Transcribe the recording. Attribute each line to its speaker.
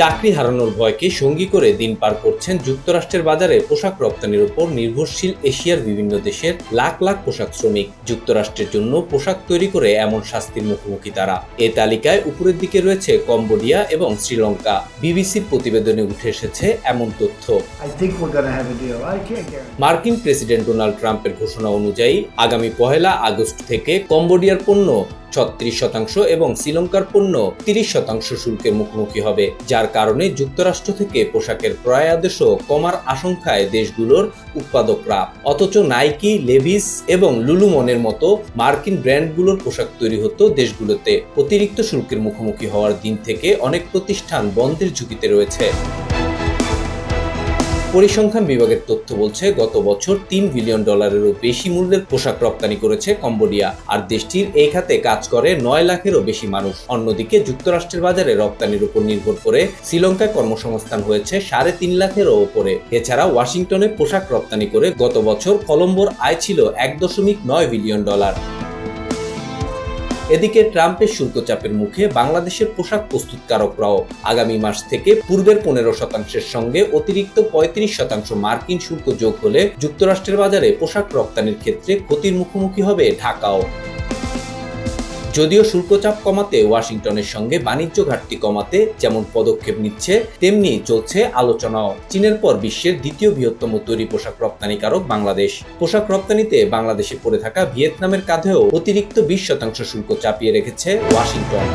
Speaker 1: চাকরি হারানোর ভয়কে সঙ্গী করে দিন পার করছেন যুক্তরাষ্ট্রের বাজারে পোশাক রপ্তানির উপর নির্ভরশীল এশিয়ার বিভিন্ন দেশের লাখ লাখ পোশাক শ্রমিক। যুক্তরাষ্ট্রের জন্য পোশাক তৈরি করে এমন শাস্তির মুখোমুখি তারা। এ তালিকায় উপরের দিকে রয়েছে কম্বোডিয়া এবং শ্রীলঙ্কা। বিবিসির প্রতিবেদনে উঠে এসেছে এমন তথ্য. মার্কিন প্রেসিডেন্ট ডোনাল্ড ট্রাম্পের ঘোষণা অনুযায়ী আগামী পহেলা আগস্ট থেকে কম্বোডিয়ার পণ্য ছত্রিশ শতাংশ এবং শ্রীলঙ্কার পণ্য তিরিশ শতাংশ শুল্কের মুখোমুখি হবে, যার কারণে যুক্তরাষ্ট্র থেকে পোশাকের ক্রয় আদেশও কমার আশঙ্কায় দেশগুলোর উৎপাদকরা। অথচ নাইকি, লেভিস এবং লুলুমনের মতো মার্কিন ব্র্যান্ডগুলোর পোশাক তৈরি হতো দেশগুলোতে। অতিরিক্ত শুল্কের মুখোমুখি হওয়ার দিন থেকে অনেক প্রতিষ্ঠান বন্ধের ঝুঁকিতে রয়েছে। পরিসংখ্যান বিভাগের তথ্য বলছে, গত বছর তিন বিলিয়ন ডলারেরও বেশি মূল্যের পোশাক রপ্তানি করেছে কম্বোডিয়া। আর দেশটির এই খাতে কাজ করে নয় লাখেরও বেশি মানুষ। অন্যদিকে যুক্তরাষ্ট্রের বাজারে রপ্তানির উপর নির্ভর করে শ্রীলঙ্কায় কর্মসংস্থান হয়েছে সাড়ে তিন লাখেরও ওপরে এছাড়া ওয়াশিংটনে পোশাক রপ্তানি করে গত বছর কলম্বোর আয় ছিল এক দশমিক নয় বিলিয়ন ডলার। এদিকে ট্রাম্পের শুল্ক চাপের মুখে বাংলাদেশের পোশাক প্রস্তুতকারকরাও আগামী মাস থেকে পূর্বের পনেরো শতাংশের সঙ্গে অতিরিক্ত পঁয়ত্রিশ শতাংশ মার্কিন শুল্ক যোগ হলে যুক্তরাষ্ট্রের বাজারে পোশাক রপ্তানির ক্ষেত্রে ক্ষতির মুখোমুখি হবে ঢাকাও। যদিও শুল্কচাপ কমাতে ওয়াশিংটনের সঙ্গে বাণিজ্য ঘাটতি কমাতে যেমন পদক্ষেপ নিচ্ছে, তেমনি চলছে আলোচনাও। চীনের পর বিশ্বের দ্বিতীয় বৃহত্তম তৈরি পোশাক রপ্তানিকারক বাংলাদেশ। পোশাক রপ্তানিতে বাংলাদেশে পড়ে থাকা ভিয়েতনামের কাঁধেও অতিরিক্ত বিশ শতাংশ শুল্ক চাপিয়ে রেখেছে ওয়াশিংটন।